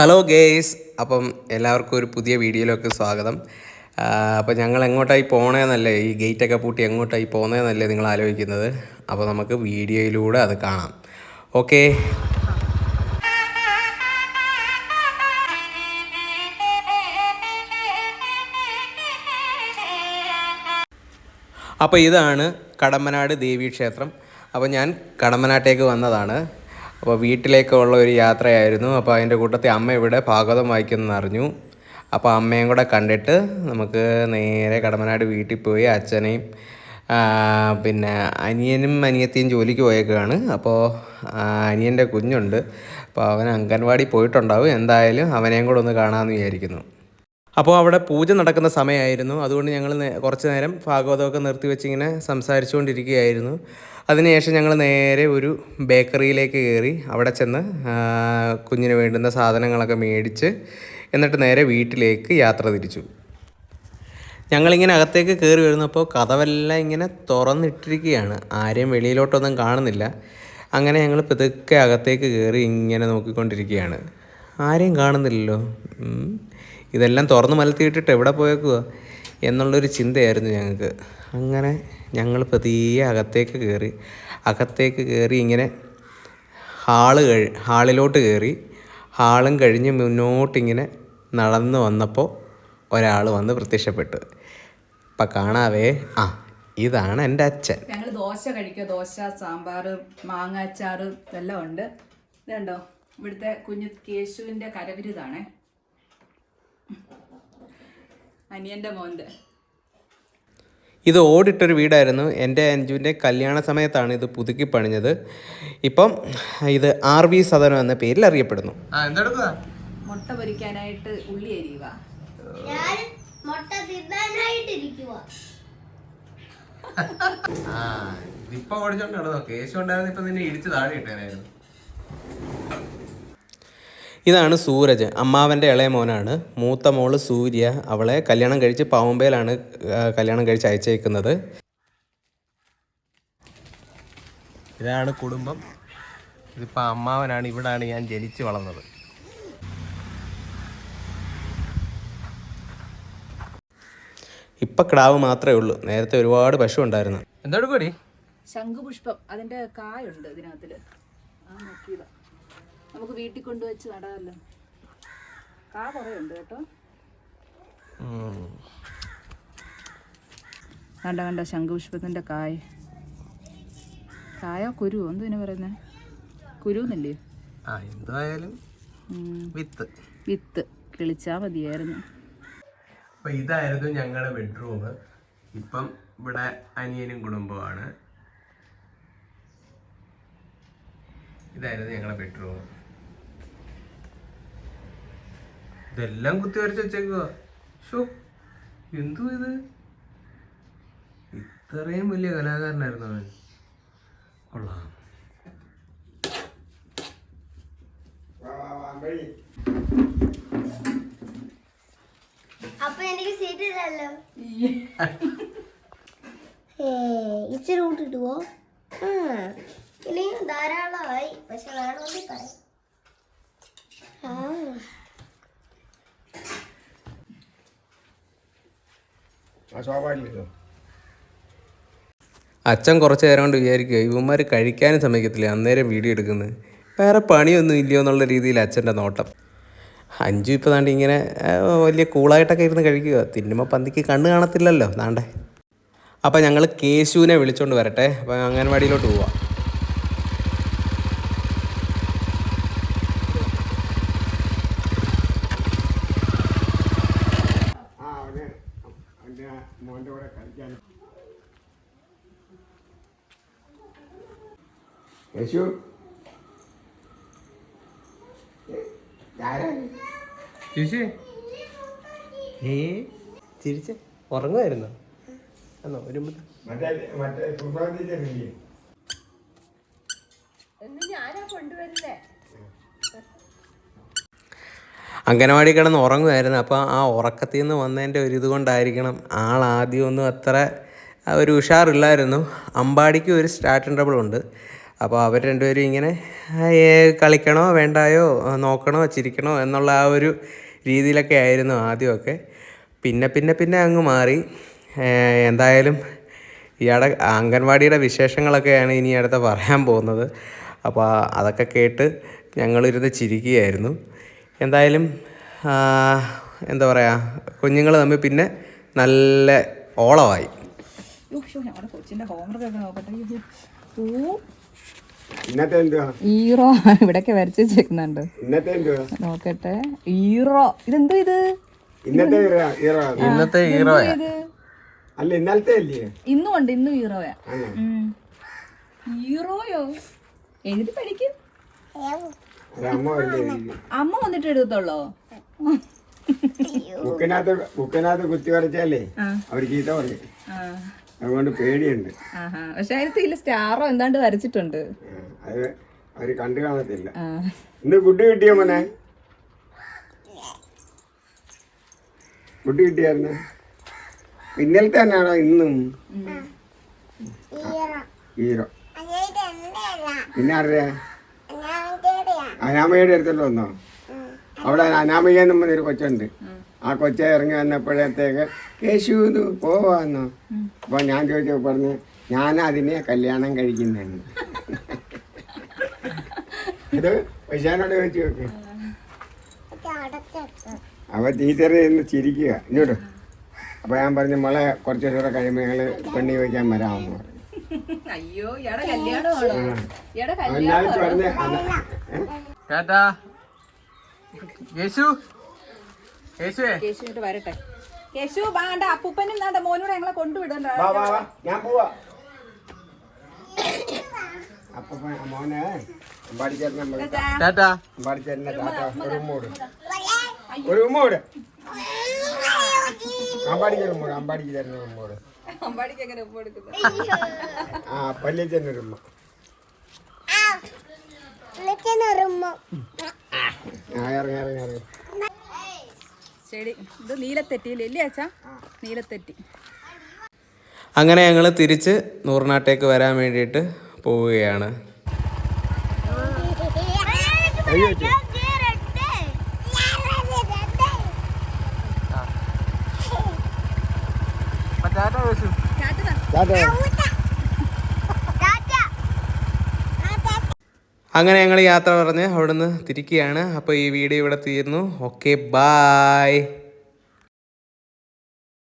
Hello guys അപ്പം എല്ലാവർക്കും ഒരു പുതിയ വീഡിയോയിലേക്ക് സ്വാഗതം. അപ്പോൾ ഞങ്ങൾ എങ്ങോട്ടായി പോണേന്നല്ലേ? ഈ ഗേറ്റൊക്കെ പൂട്ടി എങ്ങോട്ടായി പോകുന്നതെന്നല്ലേ നിങ്ങൾ ആലോചിക്കുന്നത്? അപ്പോൾ നമുക്ക് വീഡിയോയിലൂടെ അത് കാണാം. ഓക്കെ അപ്പോൾ ഇതാണ് കടമ്പനാട് ദേവീക്ഷേത്രം. അപ്പോൾ ഞാൻ കടമ്പനാട്ടേക്ക് വന്നതാണ്. അപ്പോൾ വീട്ടിലേക്കുള്ള ഒരു യാത്രയായിരുന്നു. അപ്പോൾ അതിന്റെ കൂട്ടത്തിൽ അമ്മ ഇവിടെ ഭാഗവതം വായിക്കുമെന്ന് അറിഞ്ഞു. അപ്പോൾ അമ്മയും കൂടെ കണ്ടിട്ട് നമുക്ക് നേരെ കടമനാട് വീട്ടിൽ പോയി അച്ഛനെയും പിന്നെ അനിയനും അനിയത്തിയും ജോലിക്ക് പോയേക്കാണ്. അപ്പോൾ അനിയന്റെ കുഞ്ഞുണ്ട്. അപ്പോൾ അവൻ അംഗൻവാടി പോയിട്ടുണ്ടാവും. എന്തായാലും അവനെയും കൂടെ ഒന്ന് കാണാമെന്ന് വിചാരിക്കുന്നു. അപ്പോൾ അവിടെ പൂജ നടക്കുന്ന സമയമായിരുന്നു. അതുകൊണ്ട് ഞങ്ങൾ കുറച്ച് നേരം ഭാഗവതമൊക്കെ നിർത്തി വെച്ചിങ്ങനെ സംസാരിച്ചുകൊണ്ടിരിക്കുകയായിരുന്നു. അതിനുശേഷം ഞങ്ങൾ നേരെ ഒരു ബേക്കറിയിലേക്ക് കയറി അവിടെ ചെന്ന് കുഞ്ഞിന് വേണ്ടുന്ന സാധനങ്ങളൊക്കെ മേടിച്ച് എന്നിട്ട് നേരെ വീട്ടിലേക്ക് യാത്ര തിരിച്ചു. ഞങ്ങളിങ്ങനെ അകത്തേക്ക് കയറി വരുന്നപ്പോൾ കഥവെല്ലാം ഇങ്ങനെ തുറന്നിട്ടിരിക്കുകയാണ്. ആരെയും വെളിയിലോട്ടൊന്നും കാണുന്നില്ല. അങ്ങനെ ഞങ്ങൾ പതുക്കെ അകത്തേക്ക് കയറി ഇങ്ങനെ നോക്കിക്കൊണ്ടിരിക്കുകയാണ്. ആരെയും കാണുന്നില്ലല്ലോ. ഇതെല്ലാം തുറന്ന് മലത്തിയിട്ടിട്ട് എവിടെ പോയേക്കുക എന്നുള്ളൊരു ചിന്തയായിരുന്നു ഞങ്ങൾക്ക്. അങ്ങനെ ഞങ്ങൾ പതിയെ അകത്തേക്ക് കയറി അകത്തേക്ക് കയറി ഇങ്ങനെ ഹാൾ കഴി ഹാളിലോട്ട് കയറി ഹാളും കഴിഞ്ഞ് മുന്നോട്ടിങ്ങനെ നടന്നു വന്നപ്പോൾ ഒരാൾ വന്ന് പ്രത്യക്ഷപ്പെട്ടു. അപ്പം കാണാവേ ആ ഇതാണ് എന്റെ അച്ഛൻ. ഞങ്ങൾ ദോശ കഴിക്കുക ദോശ സാമ്പാർ മാങ്ങാച്ചാറ് ഇതെല്ലാം ഉണ്ട്. ഇതുണ്ടോ? ഇവിടുത്തെ കുഞ്ഞു കേശുവിന്റെ കരവിരുതാണേ. അനിയന്റെ മോന്റെ. ഇത് ഓടിട്ടൊരു വീടായിരുന്നു. എന്റെ അഞ്ജുവിന്റെ കല്യാണ സമയത്താണ് ഇത് പുതുക്കി പണിഞ്ഞത്. ഇപ്പം ഇത് ആർ വി സദനം എന്ന പേരിൽ അറിയപ്പെടുന്നു. മുട്ട പൊരിക്കാനായിട്ട് ഉള്ളി അരിയുക. മുട്ട തിന്നാനായിട്ടിരിക്കുക ആ ഇതിപ്പോ ഓടിച്ചോണ്ട് കേസ് ഉണ്ടായിരുന്നു ഇപ്പൊ നിന്നെ ഇടിച്ച് താഴെ ഇട്ടേനായിരുന്നു ഇതാണ് സൂരജ്. അമ്മാവന്റെ ഇളയ മോനാണ്. മൂത്ത മോൾ സൂര്യ. അവളെ കല്യാണം കഴിച്ച് പാവുമ്പയിലാണ് കല്യാണം കഴിച്ച് അയച്ചേക്കുന്നത്. ഇതാണ് കുടുംബം. ഇതിപ്പോൾ അമ്മാവനാണ് ഇവിടാണ് ഞാൻ ജനിച്ചു വളർന്നത്. ഇപ്പം കിടാവ് മാത്രമേ ഉള്ളൂ. നേരത്തെ ഒരുപാട് പശു ഉണ്ടായിരുന്നു. എന്താണ് കൂടി ശംഖുപുഷ്പം. അതിന്റെ കായുണ്ട് ഇതിനകത്തിൽ. ആ നോക്കിയതാ. നമുക്ക് വീട്ടിൽ കൊണ്ടുവച്ച് നടാമല്ലോ. കാ കുറേ ഉണ്ട് കേട്ടോ. കണ്ട കണ്ട ശംഖുപുഷ്പത്തിന്റെ കായ. കായ കുരു എന്തിനാ പറയുന്നത് കുരു എന്നല്ലേ എന്തായാലും വിത്ത്. വിത്ത്. കിളിച്ചാൽ മതിയായിരുന്നു. അപ്പൊ ഇതായിരുന്നു ഞങ്ങളുടെ ബെഡ്റൂം. ഇപ്പം ഇവിടെ അനിയനും കുടുംബമാണ് ഇതായിരുന്നു ഞങ്ങളുടെ ബെഡ്റൂം. ഇതെല്ലാം കുത്തി വരച്ച് വെച്ചേക്കുക ഷോ എന്തു ഇത്? ഇത്രയും വലിയ കലാകാരനായിരുന്നു അവൻ. കൊള്ളാം. അപ്പൊ എനിക്ക് സീറ്റ് ഇല്ലല്ലോ. ഇച്ചിരി കൂട്ടിട്ടുവോ ഇനിയും ധാരാളമായി. പക്ഷെ വേണമെങ്കിൽ പറയാം. ആ. അച്ഛൻ കുറച്ച് നേരം കൊണ്ട് വിചാരിക്കുക ഇവന്മാർ കഴിക്കാനും സമ്മതിക്കത്തില്ല അന്നേരം വീഡിയോ എടുക്കുന്നത്. വേറെ പണിയൊന്നും ഇല്ലയോ എന്നുള്ള രീതിയിൽ അച്ഛന്റെ നോട്ടം. അഞ്ചു ഇപ്പോൾ താണ്ട് ഇങ്ങനെ വലിയ കൂളായിട്ടൊക്കെ ഇരുന്ന് കഴിക്കുക തിന്നുമ്പോൾ പന്തിക്ക് കണ്ണ് കാണത്തില്ലല്ലോ നാണ്ടേ അപ്പം ഞങ്ങൾ കേശുവിനെ വിളിച്ചോണ്ട് വരട്ടെ അപ്പം അംഗൻവാടിയിലോട്ട് പോവാം. യേശു ചേച്ചി. ഏ? ചിരിച്ച്. ഉറങ്ങുമായിരുന്നോ? എന്നോ ഒരു മറ്റേ മറ്റേ സുഭാഗിച്ചില്ലേ അംഗനവാടി കിടന്ന് ഉറങ്ങുമായിരുന്നു. അപ്പോൾ ആ ഉറക്കത്തിൽ നിന്ന് വന്നതിന്റെ ഒരു ഇതുകൊണ്ടായിരിക്കണം ആളാദ്യമൊന്നും ആൾ ആദ്യമൊന്നും അത്ര ഒരു ഉഷാറില്ലായിരുന്നു. അമ്പാടിക്ക് ഒരു സ്റ്റാർട്ടിൻ ട്രബിൾ ഉണ്ട്. അപ്പോൾ അവർ രണ്ടുപേരും ഇങ്ങനെ കളിക്കണോ വേണ്ടായോ നോക്കണോ ചിരിക്കണോ എന്നുള്ള ആ ഒരു രീതിയിലൊക്കെ ആയിരുന്നു ആദ്യമൊക്കെ. പിന്നെ പിന്നെ പിന്നെ അങ്ങ് മാറി. എന്തായാലും ഇയാടെ അംഗൻവാടിയുടെ വിശേഷങ്ങളൊക്കെയാണ് ഇനി അടുത്ത പറയാൻ പോകുന്നത്. അപ്പോൾ അതൊക്കെ കേട്ട് ഞങ്ങളിരുന്ന് ചിരിക്കുകയായിരുന്നു. എന്തായാലും എന്താ പറയുക കുഞ്ഞുങ്ങൾ തമ്മിൽ പിന്നെ നല്ല ഓളമായി. യ്യോ, ശ്ശോ, ഞങ്ങളുടെ കൊച്ചിന്റെ ഹോംവർക്ക് ഒക്കെ നോക്കട്ടെ ഓ ഇന്നത്തെ എന്തുവാ ഈറോ ഇവിടൊക്കെ വരച്ച് വെച്ചേക്കുന്നുണ്ട് ഇന്നത്തെ എന്തുവാ നോക്കട്ടെ ഈറോ ഇതെന്തോ ഇത് ഇന്നത്തെ ഈറ- ഈറ ഇന്നത്തെ ഹീറോയാ ഇത് അല്ല ഇന്നലത്തെ അല്ലേ ഇന്നും ഉണ്ട് ഇന്നും ഈറോയാ ഹീറോയോ ഉം. ഈറോയോ എഴുതി പഠിക്കും അമ്മ വന്നിട്ട് എഴുതത്തുള്ളോ ബുക്കിനകത്ത് ബുക്കിനകത്ത് കുത്തി വരച്ചാലേ. അവർ ചീത്ത പറയും അതുകൊണ്ട് പേടിയുണ്ട്. പക്ഷെ ഇല്ല സ്റ്റാറോ എന്താണ്ട് വരച്ചിട്ടുണ്ട്. അത് അവർ കണ്ടു കാണത്തില്ല. ഇന്ന് ഗുഡ് കിട്ടിയ മോനെ? ഗുഡ് കിട്ടിയായിരുന്നു ഇന്നലത്തെ തന്നെയാണോ ഇന്നും? ഹീറോ പിന്നെ ആരുടെ അനാമയുടെ അടുത്തോട്ട് വന്നോ? അവിടെ അനാമിക എന്നും പറഞ്ഞൊരു കൊച്ചുണ്ട്. ആ കൊച്ച ഇറങ്ങി വന്നപ്പോഴത്തേക്ക് കേശു പോവാന്നു? പോവാന്നോ അപ്പൊ ഞാൻ ചോദിച്ചു പറഞ്ഞു ഞാൻ അതിനെ കല്യാണം കഴിക്കുന്നെന്ന് ഇത് പൈസാനോട് ചോദിച്ചു നോക്ക്. അവ ടീച്ചർ ഇന്ന് ചിരിക്കുക ഇങ്ങോട്ട്. അപ്പൊ ഞാൻ പറഞ്ഞു മോളെ കുറച്ച് ദിവസം കഴിയുമ്പോൾ ഞങ്ങൾ പെണ്ണി ചോദിക്കാൻ വരാമെന്ന് പറഞ്ഞു. അയ്യോ പറഞ്ഞു ടാറ്റാ. യേശു കേശുവിട്ട് വരട്ടെ. കേശു വേണ്ട അപ്പൂപ്പനും വേണ്ട മോനൂടെ ഞങ്ങളെ കൊണ്ടുവിടണ്ട വാ വാ വാ ഞാൻ പോവാ. മോനെ ടാറ്റാ. ഒരു ഉമ്മോട് ഒരു ഉമ്മോട് അമ്പാടിക്ക് ഉമ്മോട് അമ്പാടിക്ക് തരുന്ന ഉമ്മോട് അമ്പാടിക്ക് എങ്ങനെ ഉപ്പ് കൊടുക്കുന്നത് ആ പല്ലിച്ചേട്ടൻ ഒരു ഉമ്മ. ആ ഇറങ്ങി ഇറങ്ങി ഇറങ്ങി. ശരി ഇത് നീലത്തെറ്റിയില്ലേ ഇല്ലേ അച്ഛാ നീലത്തെറ്റി. അങ്ങനെ ഞങ്ങൾ തിരിച്ച് നൂറിനാട്ടേക്ക് വരാൻ വേണ്ടിയിട്ട് പോവുകയാണ്. ടാറ്റ അങ്ങനെ ഞങ്ങൾ യാത്ര പറഞ്ഞ് അവിടുന്ന് തിരിക്കുകയാണ്. അപ്പോൾ ഈ വീഡിയോ ഇവിടെ തീർന്നു. Okay bye